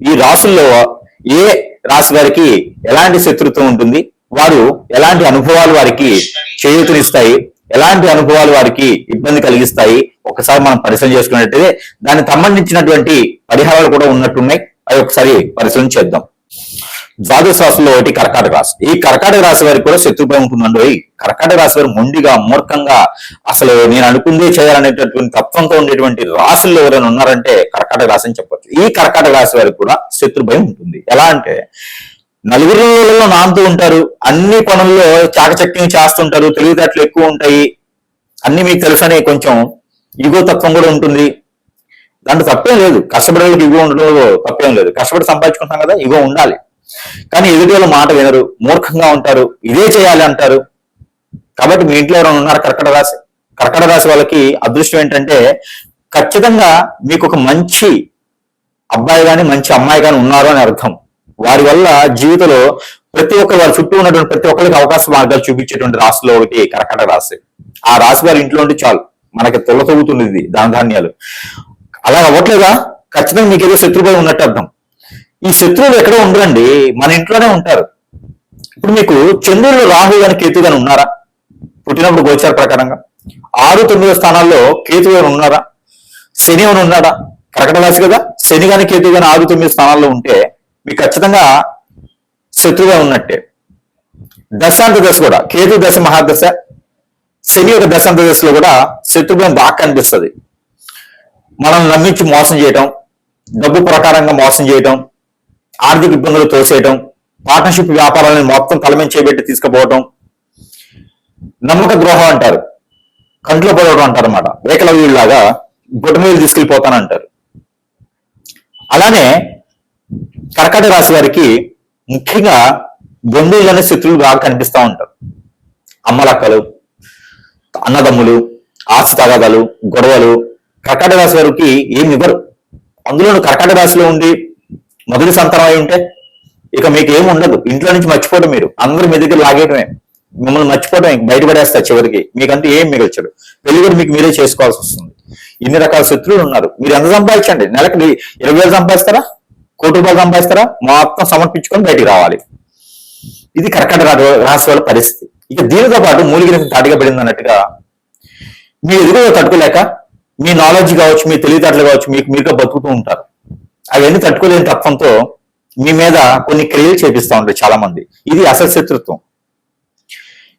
ఈ రాసుల్లో ఏ రాశి వారికి ఎలాంటి శత్రుత్వం ఉంటుంది? వారు ఎలాంటి అనుభవాలు వారికి చేయూతనిస్తాయి? ఎలాంటి అనుభవాలు వారికి ఇబ్బంది కలిగిస్తాయి? ఒకసారి మనం పరిశీలన చేసుకున్నట్టయితే దానికి సంబంధించినటువంటి పరిహారాలు కూడా ఉన్నట్టున్నాయి. అవి ఒకసారి పరిశీలన చేద్దాం. ద్వాదశ రాశుల్లో ఒకటి కర్కాటక రాశి. ఈ కర్కాటక రాశి వారికి కూడా శత్రుభయం ఉంటుందండి. కర్కాటక రాశి వారు మొండిగా మూర్ఖంగా అసలు నేను అనుకుందే చేయాలనేటటువంటి తత్వంతో ఉండేటువంటి రాశుల్లో ఎవరైనా ఉన్నారంటే కర్కాటక రాశి అని చెప్పొచ్చు. ఈ కర్కాటక రాశి వారికి కూడా శత్రుభయం ఉంటుంది. ఎలా అంటే నలుగురిలో నాంతూ ఉంటారు. అన్ని పనుల్లో చాకచక్యం చేస్తుంటారు. తెలివితేటలు ఎక్కువ ఉంటాయి. అన్ని మీకు తెలుసనే కొంచెం ఇగో తత్వం కూడా ఉంటుంది. దాంట్లో తప్పేం లేదు. కష్టపడే ఇగో ఉండడంలో తప్పేం లేదు. కష్టపడి సంపాదించుకుంటాం కదా ఇగో ఉండాలి. కానీ ఎదుటి వాళ్ళ మాట వినరు మూర్ఖంగా ఉంటారు ఇదే చేయాలి అంటారు. కాబట్టి మీ ఇంట్లో ఎవరైనా ఉన్నారు? కర్కట రాశి. కర్కట రాశి వాళ్ళకి అదృష్టం ఏంటంటే ఖచ్చితంగా మీకు ఒక మంచి అబ్బాయి గాని మంచి అమ్మాయి కానీ ఉన్నారు అని అర్థం. వారి వల్ల జీవితంలో ప్రతి ఒక్క వారి చుట్టూ ఉన్నటువంటి ప్రతి ఒక్కరికి అవకాశ మార్గాలు చూపించేటువంటి రాశిలో ఒకటి కర్కట రాశి. ఆ రాశి వారి ఇంట్లో ఉంటే చాలు. మనకి తొలతొగుతుంది ఇది దాన ధాన్యాలు. అలా అవ్వట్లేదా? ఖచ్చితంగా మీకు ఏదో శత్రుభయం ఉన్నట్టు అర్థం. ఈ శత్రువులు ఎక్కడో ఉండరండి. మన ఇంట్లోనే ఉంటారు. ఇప్పుడు మీకు చంద్రుడు రాహు అని కేతు గాని ఉన్నారా? పుట్టినప్పుడు గోచార ప్రకారంగా. ఆరు తొమ్మిదో స్థానాల్లో కేతు గారు ఉన్నారా? శని అని ఉన్నాడా? కర్కట రాశి కదా. శని గాని కేతు గాని ఆరు తొమ్మిది స్థానాల్లో ఉంటే మీకు ఖచ్చితంగా శత్రుగా ఉన్నట్టే. దశాంత దశ కూడా. కేతు దశ మహాదశ. శని యొక్క దశాంత దశలో కూడా శత్రుఘ్నం బాగా కనిపిస్తుంది. మనం నమ్మించి మోసం చేయటం డబ్బు ప్రకారంగా మోసం చేయటం ఆర్థిక ఇబ్బందులు తోసేయటం పార్ట్నర్షిప్ వ్యాపారాలను మొత్తం తలమించి చేయబెట్టి తీసుకుపోవటం నమ్మక ద్రోహం అంటారు. కంట్లో పడవడం అంటారు అనమాట ఏకలవ్యులాగా బొట్టు మీద తీసుకెళ్ళిపోతానంటారు. అలానే కర్కాటక రాశి వారికి ముఖ్యంగా బంధువులనే శత్రువులు బాగా కనిపిస్తూ ఉంటారు. అమ్మలక్కలు అన్నదమ్ములు ఆస్తి తగాదాలు గొడవలు. కర్కాటక రాశి వారికి ఏమి ఇవ్వరు. అందులోనూ కర్కాటక రాశిలో ఉండి మొదటి సంతానం అయి ఉంటే ఇక మీకు ఏమి ఉండదు. ఇంట్లో నుంచి మర్చిపోవడం మీరు. అందరూ మీ దగ్గర లాగేయడమే మిమ్మల్ని మర్చిపోవడం ఇంక బయటపడేస్తారు చివరికి. మీకంటే ఏం మిగల్చడు. పెళ్ళి కూడా మీకు మీరే చేసుకోవాల్సి వస్తుంది. ఇన్ని రకాల శత్రువులు ఉన్నారు. మీరు ఎంత సంపాదించండి? నెలకు ఇరవై వేలు సంపాదిస్తారా? కోటి రూపాయలు సంపాదిస్తారా? మొత్తం సమర్పించుకొని బయటికి రావాలి. ఇది కర్కట రాశి వాళ్ళ పరిస్థితి. ఇక దీనితో పాటు మూలిగిన తాటిగా పడింది అన్నట్టుగా మీ ఎదురు తట్టుకోలేక మీ నాలెడ్జ్ కావచ్చు మీ తెలివితేటలు కావచ్చు మీకు మీరుగా బతుకుతూ ఉంటారు. అవన్నీ తట్టుకోలేని తత్వంతో మీ మీద కొన్ని క్రియలు చేపిస్తూ ఉంటారు చాలా మంది ఇది అసలు శత్రుత్వం.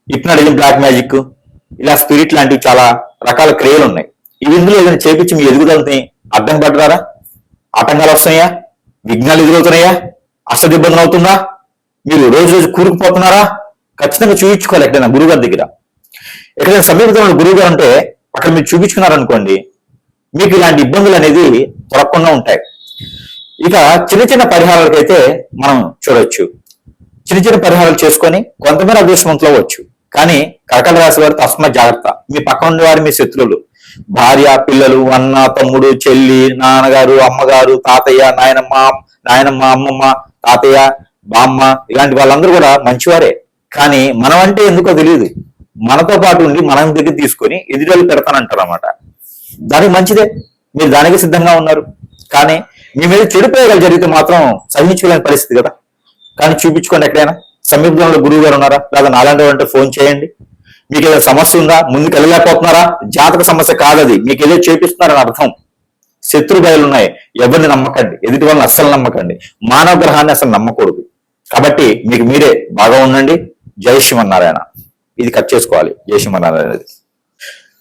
హిప్నాటిజం బ్లాక్ మ్యాజిక్ ఇలా స్పిరిట్ లాంటివి చాలా రకాల క్రియలు ఉన్నాయి. ఇవి ఇందులో ఏదైనా చేపించి మీ ఎదుగుదలని అర్థం పడ్డారా? ఆటంకాలు వస్తున్నాయా? విఘ్నాలు ఎదురవుతున్నాయా? అష్టదిబ్బందులు అవుతుందా మీరు రోజు రోజు కూరుకుపోతున్నారా? ఖచ్చితంగా చూపించుకోవాలి ఎక్కడైనా గురుగారి దగ్గర. ఎక్కడైనా సమీపంలో గురువు గారు అంటే అక్కడ మీరు చూపించుకున్నారనుకోండి మీకు ఇలాంటి ఇబ్బందులు అనేది దొరకకుండా ఉంటాయి. ఇక చిన్న చిన్న పరిహారాలకైతే మనం చూడొచ్చు. చిన్న చిన్న పరిహారాలు చేసుకొని కొంతమేర అదృష్టవంతులు అవ్వచ్చు. కానీ కర్కట రాశి వారు తస్మ జాగ్రత్త. మీ పక్కన ఉన్న వారు మీ శత్రువులు. భార్య పిల్లలు అన్న తమ్ముడు చెల్లి నాన్నగారు అమ్మగారు తాతయ్య నాయనమ్మ నాయనమ్మ అమ్మమ్మ తాతయ్య బామ్మ ఇలాంటి వాళ్ళందరూ కూడా మంచివారే. కానీ మనం అంటే ఎందుకో తెలియదు. మనతో పాటు ఉండి మనం దగ్గర తీసుకొని ఎదురు పెడతానంటారు అనమాట దానికి మంచిదే. మీరు దానికి సిద్ధంగా ఉన్నారు. కానీ మీ మీద చెడు ప్రయోగాలు జరిగితే మాత్రం సహించుకోలేని పరిస్థితి కదా? కానీ చూపించుకోండి ఎక్కడైనా. సమీపంలో గురువు గారు ఉన్నారా? లేదా నాలాంటి అంటే ఫోన్ చేయండి. మీకు ఏదైనా సమస్య ఉందా? ముందుకు వెళ్ళలేకపోతున్నారా? జాతక సమస్య కాదది. మీకు ఏదో చేపిస్తున్నారని అర్థం. శత్రు బయలు ఉన్నాయి. ఎవరిని నమ్మకండి. ఎదుటి వాళ్ళని అస్సలు నమ్మకండి. మానవ గ్రహాన్ని అసలు నమ్మకూడదు. కాబట్టి మీకు మీరే బాగా ఉండండి. జై శ్రీమన్నారాయణ. ఇది కట్ చేసుకోవాలి. జై శ్రీమన్నారాయణ.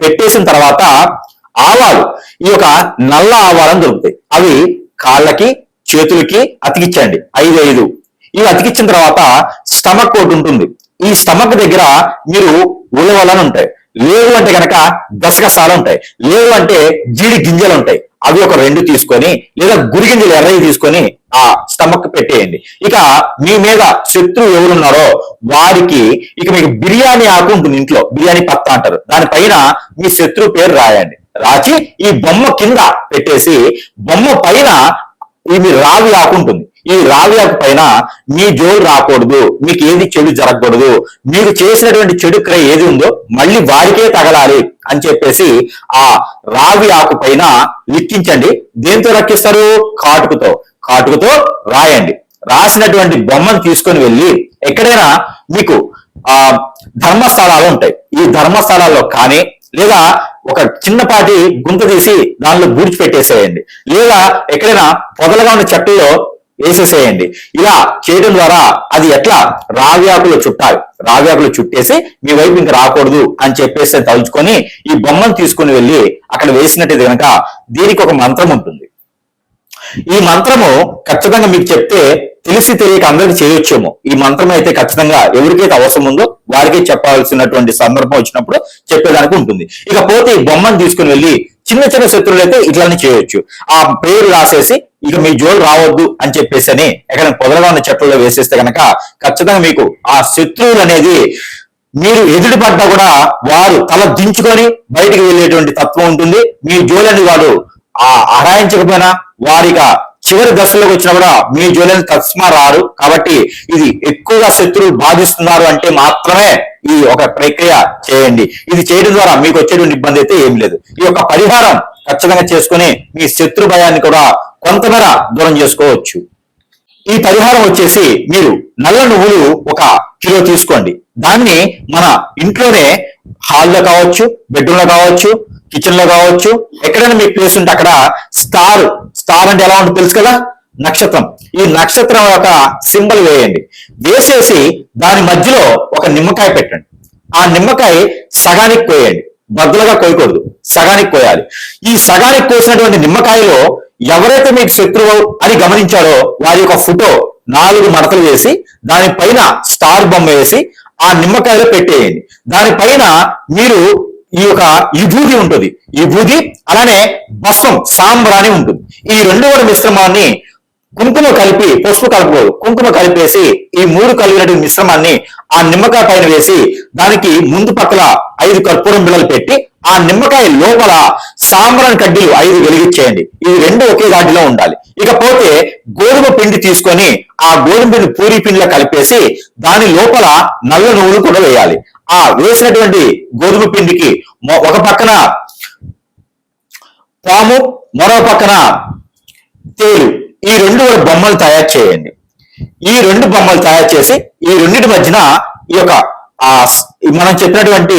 పెట్టేసిన తర్వాత ఆవాలు ఈ యొక్క నల్ల ఆవాలను దొరుకుతాయి. అవి కాళ్ళకి చేతులకి అతికించండి ఐదు ఐదు. ఇవి అతికించిన తర్వాత స్టమక్ ఒకటి ఉంటుంది. ఈ స్టమక్ దగ్గర మీరు ఉలవలని ఉంటాయి. లేవు అంటే కనుక గసగసాలు ఉంటాయి. లేవు అంటే జీడి గింజలు ఉంటాయి. అవి ఒక రెండు తీసుకొని లేదా గురి గింజలు ఎర్రవి తీసుకొని ఆ స్టమక్ పెట్టేయండి. ఇక మీ మీద శత్రువు ఎవరున్నారో వారికి ఇక మీకు బిర్యానీ ఆకు ఉంటుంది ఇంట్లో. బిర్యానీ పత్తా అంటారు. దానిపైన మీ శత్రువు పేరు రాయండి. రాచి ఈ బొమ్మ కింద పెట్టేసి బొమ్మ పైన ఇది రావి ఆకు ఉంటుంది. ఈ రావి ఆకు పైన మీ జోలు రాకూడదు మీకు ఏది చెడు జరగకూడదు మీరు చేసినటువంటి చెడు క్రయ ఏది ఉందో మళ్ళీ వారికే తగలాలి అని చెప్పేసి ఆ రావి ఆకు పైన లిక్కించండి. దేంతో రక్కిస్తారు? కాటుకుతో. కాటుకుతో రాయండి. రాసినటువంటి బొమ్మను తీసుకొని వెళ్ళి ఎక్కడైనా మీకు ఆ ధర్మస్థలాలు ఉంటాయి. ఈ ధర్మస్థలాల్లో కానీ లేదా ఒక చిన్నపాటి గుంత తీసి దానిలో బూడ్చి పెట్టేసేయండి. లేదా ఎక్కడైనా పొదలుగా ఉన్న చెట్టులో వేసేసేయండి. ఇలా చేయడం ద్వారా అది ఎట్లా? రావ్యాకులు చుట్టాలి. రావ్యాకులు చుట్టేసి మీ వైపు ఇంకా రాకూడదు అని చెప్పేసి తలుచుకొని ఈ బొమ్మను తీసుకుని వెళ్ళి అక్కడ వేసినట్టు కనుక దీనికి ఒక మంత్రం ఉంటుంది. ఈ మంత్రము ఖచ్చితంగా మీకు చెప్తే తెలిసి తెలియక అందరికి చేయొచ్చేమో. ఈ మంత్రం అయితే ఖచ్చితంగా ఎవరికైతే అవసరం ఉందో వారికే చెప్పాల్సినటువంటి సందర్భం వచ్చినప్పుడు చెప్పేదానికి ఉంటుంది. ఇక పోతే ఈ బొమ్మను తీసుకుని వెళ్ళి చిన్న చిన్న శత్రువులు అయితే ఇట్లానే చేయొచ్చు. ఆ పేరు రాసేసి ఇక మీ జోలు రావద్దు అని చెప్పేసి అని ఎక్కడ పొదలుగా ఉన్న చెట్లలో వేసేస్తే కనుక ఖచ్చితంగా మీకు ఆ శత్రువులు అనేది మీరు ఎదుటి పడ్డా కూడా వారు తల దించుకొని బయటికి వెళ్ళేటువంటి తత్వం ఉంటుంది. మీ జోలని వాడు ఆ ఆరాయించకపోయినా వారిగా చివరి దశలోకి వచ్చినా కూడా మీ జోలిని తస్మా రారు. కాబట్టి ఇది ఎక్కువగా శత్రువులు బాధిస్తున్నారు అంటే మాత్రమే ఈ ఒక ప్రక్రియ చేయండి. ఇది చేయడం ద్వారా మీకు వచ్చేటువంటి ఇబ్బంది అయితే ఏం లేదు. ఈ యొక్క పరిహారం ఖచ్చితంగా చేసుకుని మీ శత్రు భయాన్ని కూడా కొంతమేర దూరం చేసుకోవచ్చు. ఈ పరిహారం వచ్చేసి మీరు నల్ల నువ్వులు ఒక కిలో తీసుకోండి. దాన్ని మన ఇంట్లోనే హాల్లో కావచ్చు బెడ్రూమ్లో కావచ్చు కిచెన్లో కావచ్చు ఎక్కడైనా మీకు ప్లేస్ ఉంటే అక్కడ స్టార్ స్టార్ అంటే ఎలా ఉంటుంది తెలుసు కదా? నక్షత్రం. ఈ నక్షత్రం యొక్క సింబల్ వేయండి. వేసేసి దాని మధ్యలో ఒక నిమ్మకాయ పెట్టండి. ఆ నిమ్మకాయ సగానికి కోయండి. బద్దలుగా కోయకూడదు. సగానికి కోయాలి. ఈ సగానికి కోసినటువంటి నిమ్మకాయలో ఎవరైతే మీకు శత్రువు అని గమనించారో వారి యొక్క ఫోటో నాలుగు మడతలు వేసి దానిపైన స్టార్ బొమ్మ వేసి ఆ నిమ్మకాయలో పెట్టేయండి. దానిపైన మీరు ఈ యొక్క విభూతి ఉంటుంది. విభూతి అలానే భస్వం సాంబ్రాణి ఉంటుంది. ఈ రెండు కూడా మిశ్రమాన్ని కుంకుమ కలిపి పసుపు కలుపుకోదు కుంకుమ కలిపేసి ఈ మూడు కలిగినటువంటి మిశ్రమాన్ని ఆ నిమ్మకాయ పైన వేసి దానికి ముందు పక్కల ఐదు కర్పూరం బిళ్ళలు పెట్టి ఆ నిమ్మకాయ లోపల సాంబ్రాన్ కడ్డీలు ఐదు వెలిగించేయండి. ఇవి రెండు ఒకే దాటిలో ఉండాలి. ఇకపోతే గోధుమ పిండి తీసుకొని ఆ గోధుమ పిండి పూరి పిండిలో కలిపేసి దాని లోపల నల్ల నువ్వులు కూడా వేయాలి. ఆ వేసినటువంటి గోధుమ పిండికి ఒక పక్కన పాము మరో పక్కన తేలు. ఈ రెండు బొమ్మలు తయారు చేయండి. ఈ రెండు బొమ్మలు తయారు చేసి ఈ రెండింటి మధ్యన ఈ యొక్క ఆ మనం చెప్పినటువంటి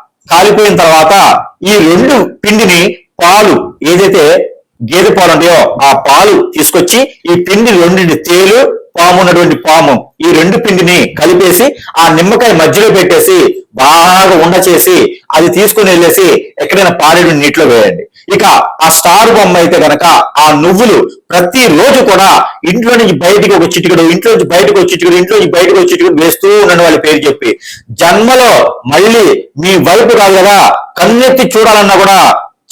కాలిపోయిన తర్వాత ఈ రెండు పిండిని పాలు ఏదైతే గేదె పాలు ఉంటాయో ఆ పాలు తీసుకొచ్చి ఈ పిండి రెండింటి తేలు పాము ఉన్నటువంటి పాము ఈ రెండు పిండిని కలిపేసి ఆ నిమ్మకాయ మధ్యలో పెట్టేసి బాగా ఉండ చేసి అది తీసుకుని వెళ్ళేసి ఎక్కడైనా పారేడు నీటిలో వేయండి. ఇక ఆ స్టార్ బొమ్మ అయితే గనక ఆ నువ్వులు ప్రతి రోజు కూడా ఇంట్లో నుంచి బయటికి ఒక చిటికడు ఇంట్లో నుంచి బయటకు ఒక చిటికడు ఇంట్లో నుంచి బయటకు ఒక చిటికడు వేస్తూ ఉండండి వాళ్ళ పేరు చెప్పి. జన్మలో మళ్ళీ మీ వైపు కాదు కదా కన్నెత్తి చూడాలన్నా కూడా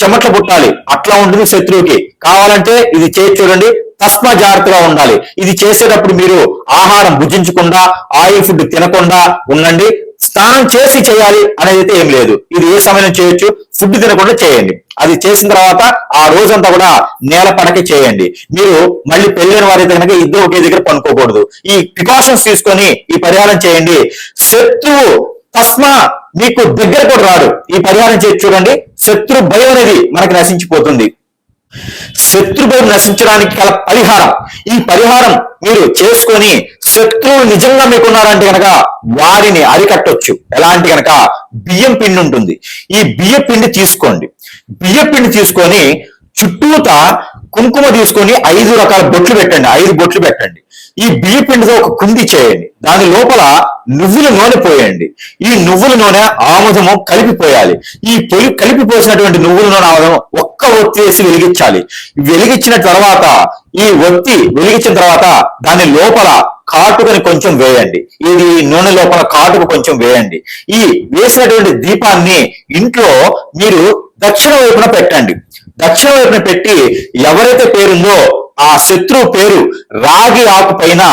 చెమట్లు పుట్టాలి. అట్లా ఉంటుంది శత్రువుకి. కావాలంటే ఇది చేసి చూడండి తస్మా జాగ్రత్తగా ఉండాలి. ఇది చేసేటప్పుడు మీరు ఆహారం భుజించకుండా ఆయిల్ ఫుడ్ తినకుండా ఉండండి. స్నానం చేసి చేయాలి అనేది అయితే ఏం లేదు. ఇది ఏ సమయం చేయొచ్చు? ఫుడ్ తినకుండా చేయండి. అది చేసిన తర్వాత ఆ రోజంతా కూడా నేల పడక చేయండి. మీరు మళ్ళీ పెళ్ళిన వారైతే కనుక ఇద్దరు ఒకే దగ్గర పనుకోకూడదు. ఈ ప్రికాషన్స్ తీసుకొని ఈ పరిహారం చేయండి. శత్రువు తస్మా మీకు దగ్గర కూడా రాడు. ఈ పరిహారం చేసి చూడండి. శత్రు భయం అనేది మనకి నశించిపోతుంది. శత్రు భయం నశించడానికి గల పరిహారం. ఈ పరిహారం మీరు చేసుకొని శత్రువు నిజంగా మీకున్నారంటే కనుక వారిని అరికట్టొచ్చు. ఎలాంటి కనుక బియ్యం పిండి ఉంటుంది. ఈ బియ్య పిండి తీసుకోండి. బియ్య పిండి తీసుకొని చుట్టూత కుంకుమ తీసుకొని ఐదు రకాల బొట్లు పెట్టండి. ఐదు బొట్లు పెట్టండి. ఈ బియ్య పిండితో ఒక కుంది చేయండి. దాని లోపల నువ్వుల నూనె పోయండి. ఈ నువ్వుల నూనె ఆముదము కలిపిపోయాలి. ఈ పొలి కలిపిపోసినటువంటి నువ్వుల నూనె ఆముదం ఒక్క ఒత్తి వేసి వెలిగించాలి. వెలిగించిన తర్వాత ఈ ఒత్తి వెలిగించిన తర్వాత దాని లోపల కాటుకని కొంచెం వేయండి. ఇది నూనె లోపల కాటుకు కొంచెం వేయండి. ఈ వేసినటువంటి దీపాన్ని ఇంట్లో మీరు దక్షిణ వైపున పెట్టండి. దక్షిణ వైపున పెట్టి ఎవరైతే పేరుందో ఆ శత్రువు పేరు రాగి ఆకు పైన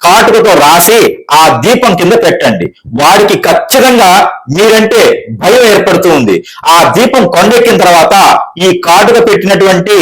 కాటుకతో రాసి ఆ దీపం కింద పెట్టండి. వాడికి ఖచ్చితంగా మీరంటే భయం ఏర్పడుతూ ఉంది. ఆ దీపం కొండెక్కిన తర్వాత ఈ కాటుక పెట్టినటువంటి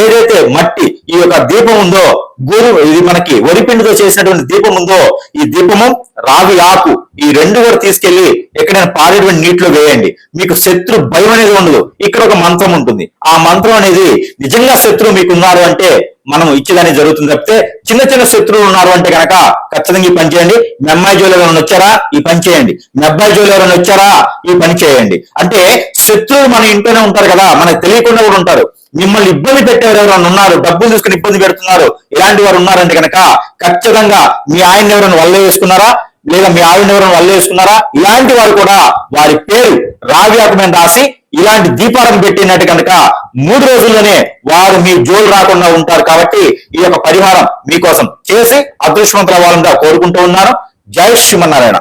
ఏదైతే మట్టి ఈ యొక్క దీపం ఉందో గురు ఇది మనకి వరిపిండితో చేసినటువంటి దీపం ఉందో ఈ దీపము రావి ఆకు ఈ రెండు కూడా తీసుకెళ్ళి ఎక్కడైనా పారేటువంటి నీటిలో వేయండి. మీకు శత్రు భయం అనేది ఉండదు. ఇక్కడ ఒక మంత్రం ఉంటుంది. ఆ మంత్రం అనేది నిజంగా శత్రువు మీకు ఉన్నారు అంటే మనం ఇచ్చేదాన్ని జరుగుతుంది తప్పితే చిన్న చిన్న శత్రువులు ఉన్నారు అంటే కనుక ఖచ్చితంగా ఈ పని చేయండి. మీ అమ్మాయి జోలు ఎవరైనా వచ్చారా? ఈ పని చేయండి. మీ అబ్బాయి జోలు ఎవరైనా వచ్చారా? ఈ పని చేయండి. అంటే శత్రువులు మన ఇంట్లోనే ఉంటారు కదా మనకు తెలియకుండా కూడా ఉంటారు. మిమ్మల్ని ఇబ్బంది పెట్టేవారు ఎవరైనా ఉన్నారు? డబ్బులు తీసుకుని ఇబ్బంది పెడుతున్నారు. ఇలాంటి వారు ఉన్నారంటే కనుక ఖచ్చితంగా మీ ఆయన ఎవరైనా వల్ల వేసుకున్నారా లేదా మీ ఆవిడ ఎవరైనా వల్ల వేసుకున్నారా ఇలాంటి వారు కూడా వారి పేరు రావ్యాకమైన మీద రాసి ఇలాంటి దీపాలను పెట్టినట్టు కనుక మూడు రోజుల్లోనే వారు మీ జోలు రాకుండా ఉంటారు కాబట్టి ఈ యొక్క పరిహారం మీకోసం చేసి అదృష్టవంతుల వాళ్ళంగా కోరుకుంటూ ఉన్నాను జై శ్రీమన్నారాయణ.